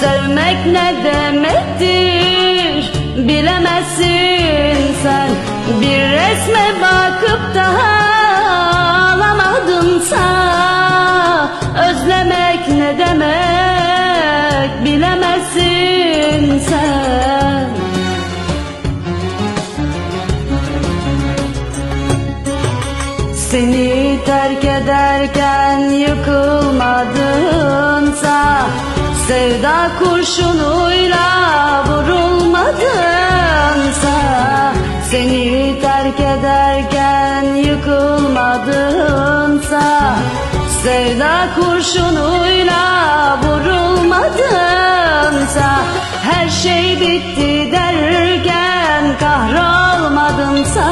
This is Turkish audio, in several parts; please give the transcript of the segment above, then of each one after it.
Sevmek ne demektir? Bilemezsin sen. Bir resme bakıp kurşunuyla vurulmadınsa Seni terk ederken yıkılmadınsa Sevda kurşunuyla vurulmadınsa Her şey bitti derken kahrolmadınsa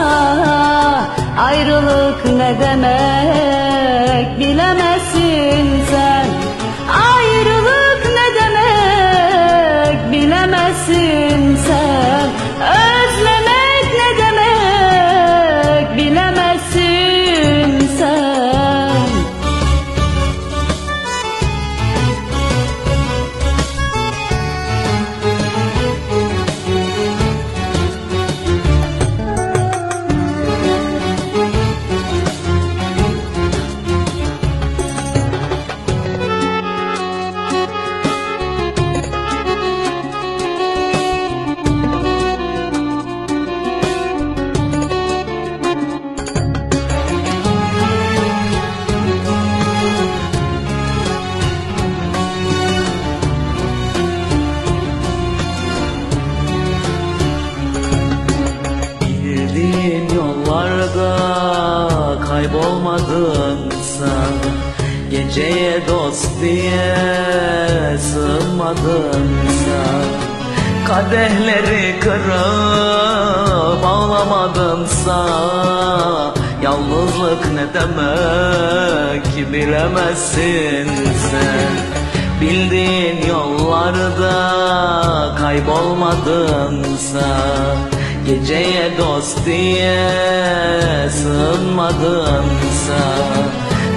Ayrılık ne demek kaybolmadınsa Geceye dost diye sığınmadınsa Kadehleri kırıp ağlamadınsa Yalnızlık ne demek bilemezsin sen. Bildiğin yollarda kaybolmadınsa Geceye dost diye sığınmadınsa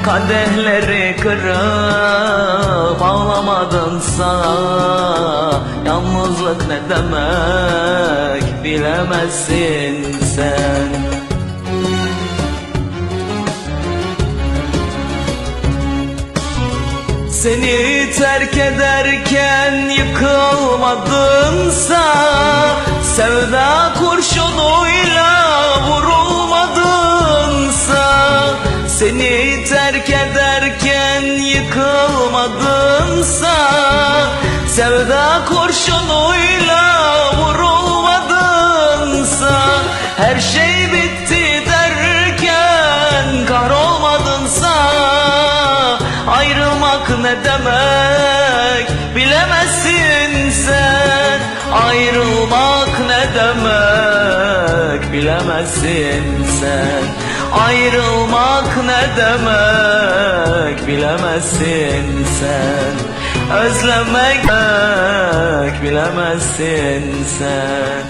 Kadehleri kırıp ağlamadınsa Yalnızlık ne demek bilemezsin sen. Seni terk ederken yıkılmadınsa Sevda yıkılmadınsa Sevda kurşunuyla vurulmadınsa Her şey bitti derken kahrolmadınsa Ayrılmak ne demek bilemezsin sen. Ayrılmak ne demek bilemezsin sen. Ayrılmak ne demek bilemezsin sen. Özlemek bilemezsin sen